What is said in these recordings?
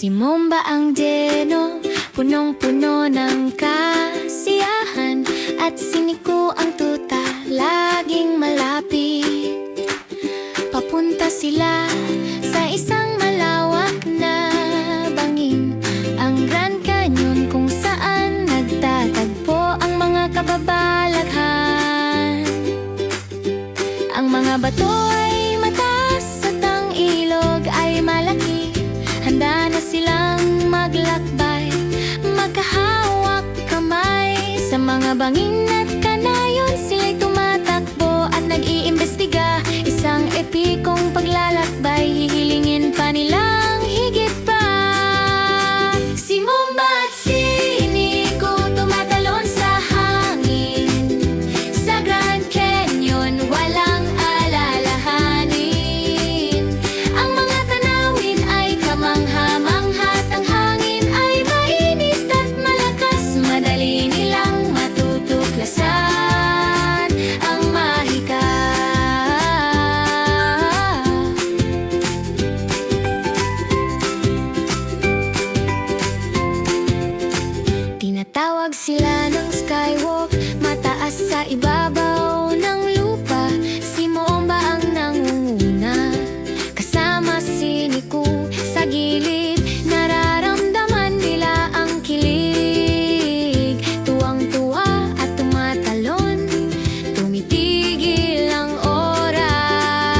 Si Momba ang deno, punong-puno ng kasiyahan. At siniko ang tuta, laging malapit. Papunta sila sa isang malawak na bangin. Ang Grand Canyon kung saan nagtatagpo ang mga kababalaghan Ang mga bato ay silang maglakbay. Magkahawak kamay Sa mga bangin at kanayon. Sila'y tumatakbo at nag-iimbestiga. Isang epikong paglalakbay sila ng skywalk Mataas sa ibabaw ng lupa. Si Momba ang nangunguna? Kasama si Niku sa gilid. Nararamdaman nila ang kilig. Tuwang-tuwa at tumatalon. Tumitigil ang oras.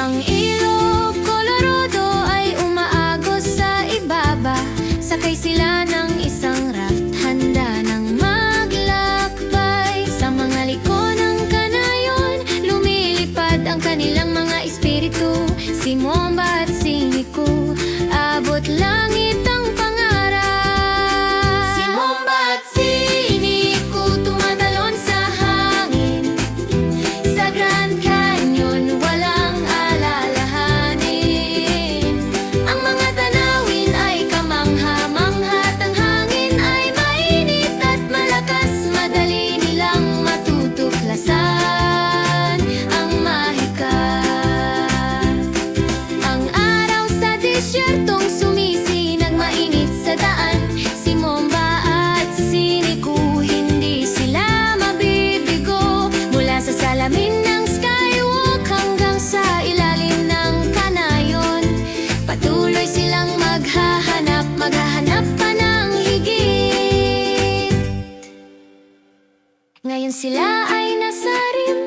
Ang ilog Colorado ay umaagos sa ibaba. Sakay sila ng sa disyertong sumisinag Mainit sa daan. Si Momba at si Niku Hindi sila mabibigo. Mula sa salamin ng skywalk Hanggang sa ilalim ng kanayon. Patuloy silang maghahanap Maghahanap pa ng higit. Ngayon sila ay nasa rim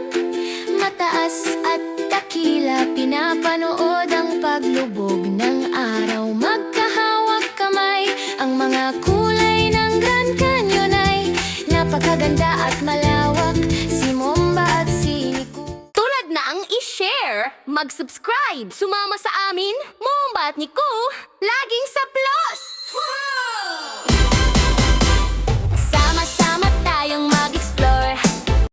Mataas at takila Pinapanood ang paglubog ng araw. Magkahawak kamay Ang mga kulay ng Grand Canyon ay Napakaganda at malawak Si Momba at si Niku Tulad na ang i-share, mag-subscribe, sumama sa amin, Momba at Nico, laging sa!